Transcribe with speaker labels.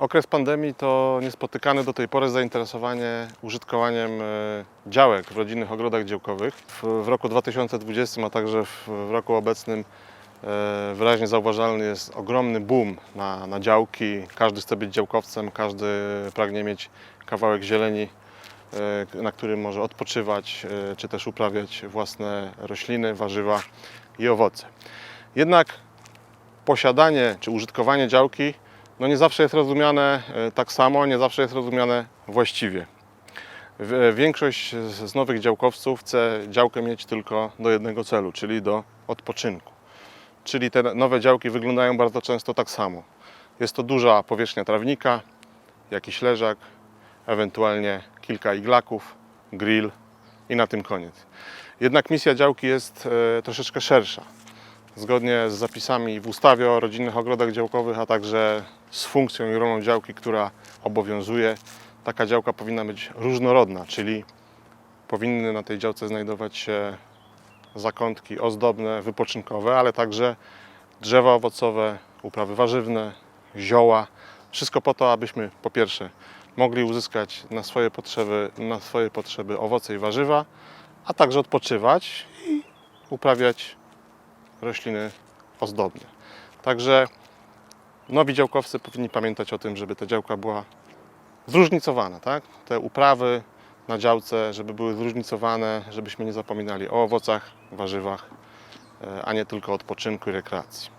Speaker 1: Okres pandemii to niespotykane do tej pory zainteresowanie użytkowaniem e, działek w rodzinnych ogrodach działkowych. W, roku 2020, a także w, roku obecnym e, wyraźnie zauważalny jest ogromny boom na, na działki. Każdy chce być działkowcem, każdy pragnie mieć kawałek zieleni, e, na którym może odpoczywać, czy też uprawiać własne rośliny, warzywa i owoce. Jednak posiadanie czy użytkowanie działki no nie zawsze jest rozumiane e, tak samo, nie zawsze jest rozumiane właściwie. W- Większość z z nowych działkowców chce działkę mieć tylko do jednego celu, czyli do odpoczynku. Czyli te nowe działki wyglądają bardzo często tak samo. Jest to duża powierzchnia trawnika, jakiś leżak, ewentualnie kilka iglaków, grill i na tym koniec. Jednak misja działki jest e, troszeczkę szersza zgodnie z zapisami w ustawie o rodzinnych ogrodach działkowych, a także z funkcją i rolą działki, która obowiązuje, taka działka powinna być różnorodna, czyli powinny na tej działce znajdować się zakątki ozdobne, wypoczynkowe, ale także drzewa owocowe, uprawy warzywne, zioła. Wszystko po to, abyśmy po pierwsze mogli uzyskać na swoje potrzeby, na swoje potrzeby owoce i warzywa, a także odpoczywać i uprawiać rośliny ozdobne. Także nowi działkowcy powinni pamiętać o tym, żeby ta działka była zróżnicowana, tak? Te uprawy na działce, żeby były zróżnicowane, żebyśmy nie zapominali o owocach, warzywach, e, a nie tylko odpoczynku i rekreacji.